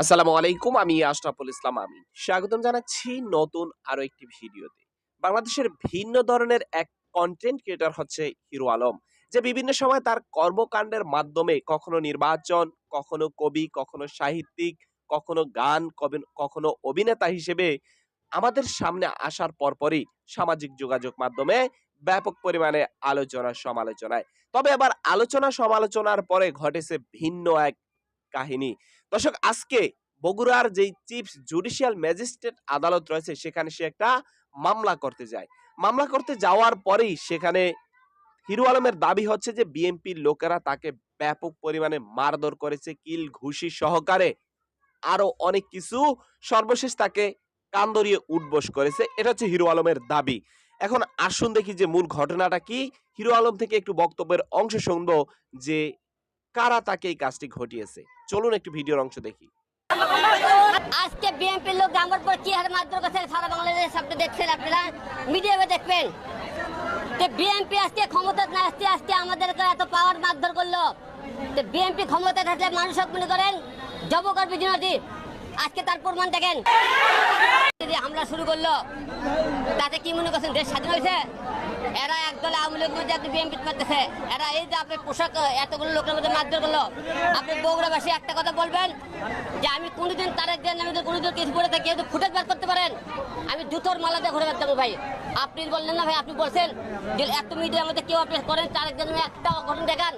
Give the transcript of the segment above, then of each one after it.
আসসালামু আলাইকুম, আমি আশরাফুল ইসলাম আমিন। স্বাগতম জানাচ্ছি নতুন আরও একটি ভিডিওতে। বাংলাদেশের ভিন্ন ধরনের এক কন্টেন্ট ক্রিয়েটর হচ্ছে হিরো আলম, যে বিভিন্ন সময় তার কর্মকাণ্ডের মাধ্যমে কখনো নির্বাচন, কখনো কবি, কখনো সাহিত্যিক, কখনো গান কখনো অভিনেতা হিসেবে আমাদের সামনে আসার পরপরই সামাজিক যোগাযোগ মাধ্যমে ব্যাপক পরিমাণে আলোচনা সমালোচনায় তবে আবার আলোচনা সমালোচনার পরে ঘটেছে ভিন্ন এক কাহিনী। দর্শক, আজকে বগুড়ার যেই চিফ জুডিশিয়াল ম্যাজিস্ট্রেট আদালত রয়েছে, সেখানে সে একটা মামলা করতে যায়। মামলা করতে যাওয়ার পরেই সেখানে হিরো আলমের দাবি হচ্ছে যে, বিএনপির লোকেরা তাকে ব্যাপক পরিমাণে মারধর করেছে, কিল, ঘুষি সহকারে। আরও অনেক কিছু সর্বশেষ তাকে কান্দরিয়ে উঠবোস করেছে, এটা হচ্ছে হিরো আলমের দাবি। এখন আসুন দেখি যে মূল ঘটনাটা কি। হিরো আলম থেকে একটু বক্তব্যের অংশ শুনব যে কারা তাকে এই কাজটি ঘটিয়েছে? চলুন একটু ভিডিওর অংশ দেখি। আজকে বিএনপির লোক আমার পর কি হারে মারধর করছে সারা বাংলাদেশ আপনি দেখছেন আপনারা? মিডিয়াতে দেখবেন। যে বিএনপি আজকে ক্ষমতা না আসতে আজকে আমাদেরকে এত পাওয়ার মারধর করল। তো বিএনপি ক্ষমতা থাকলে মানুষ মনে করেন, জব করবে আজকে তার প্রমাণ দেখেন। যদি হামলা শুরু করল তাতে কি মনে করছেন দেশ স্বাধীন হয়েছে? এরা একদল আওয়ামী লীগ মধ্যে আপনি বিএনপি মারতেছে। এরা এই যে আপনি পোশাক এতগুলো লোকের মধ্যে মারধর করল আপনি বগুড়াবাসী একটা কথা বলবেন? যে আমি কোনোদিন তারেক দেন আমি কোনোদিন কিছু করে থাকি কিন্তু ফুটেজ বার করতে পারেন আমি জুতোর মালা দিয়ে ঘুরে বেড়াতে ভাই। আপনি বললেন না ভাই আপনি বলছেন যে এত মিডিয়ার মধ্যে কেউ আপনি করেন তারেক দেন একটা ঘটনা দেখান।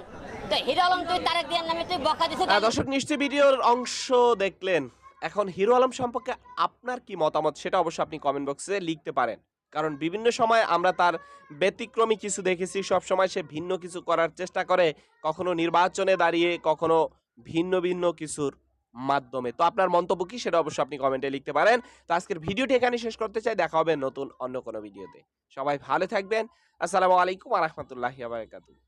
তো হিরো আলম তুই তারেক দেন নামে তুই বকা দিছো দর্শক নিশ্চয়ই ভিডিওর অংশ দেখলেন। এখন হিরো আলম সম্পর্কে আপনার কি মতামত সেটা অবশ্যই আপনি কমেন্ট বক্সে লিখতে পারেন। কারণ বিভিন্ন সময় আমরা তার ব্যতিক্রমী কিছু দেখেছি সব সময় সে ভিন্ন কিছু করার চেষ্টা করে, কখনো নির্বাচনে দাঁড়িয়ে, কখনো ভিন্ন ভিন্ন কিছুর মাধ্যমে। তো আপনার মন্তব্য কি সেটা অবশ্যই আপনি কমেন্টে লিখতে পারেন। তো আজকের ভিডিওটি এখানে শেষ করতে চাই, দেখা হবে নতুন অন্য কোনো ভিডিওতে সবাই ভালো থাকবেন। আসসালামু আলাইকুম আ রহমতুল্লাহি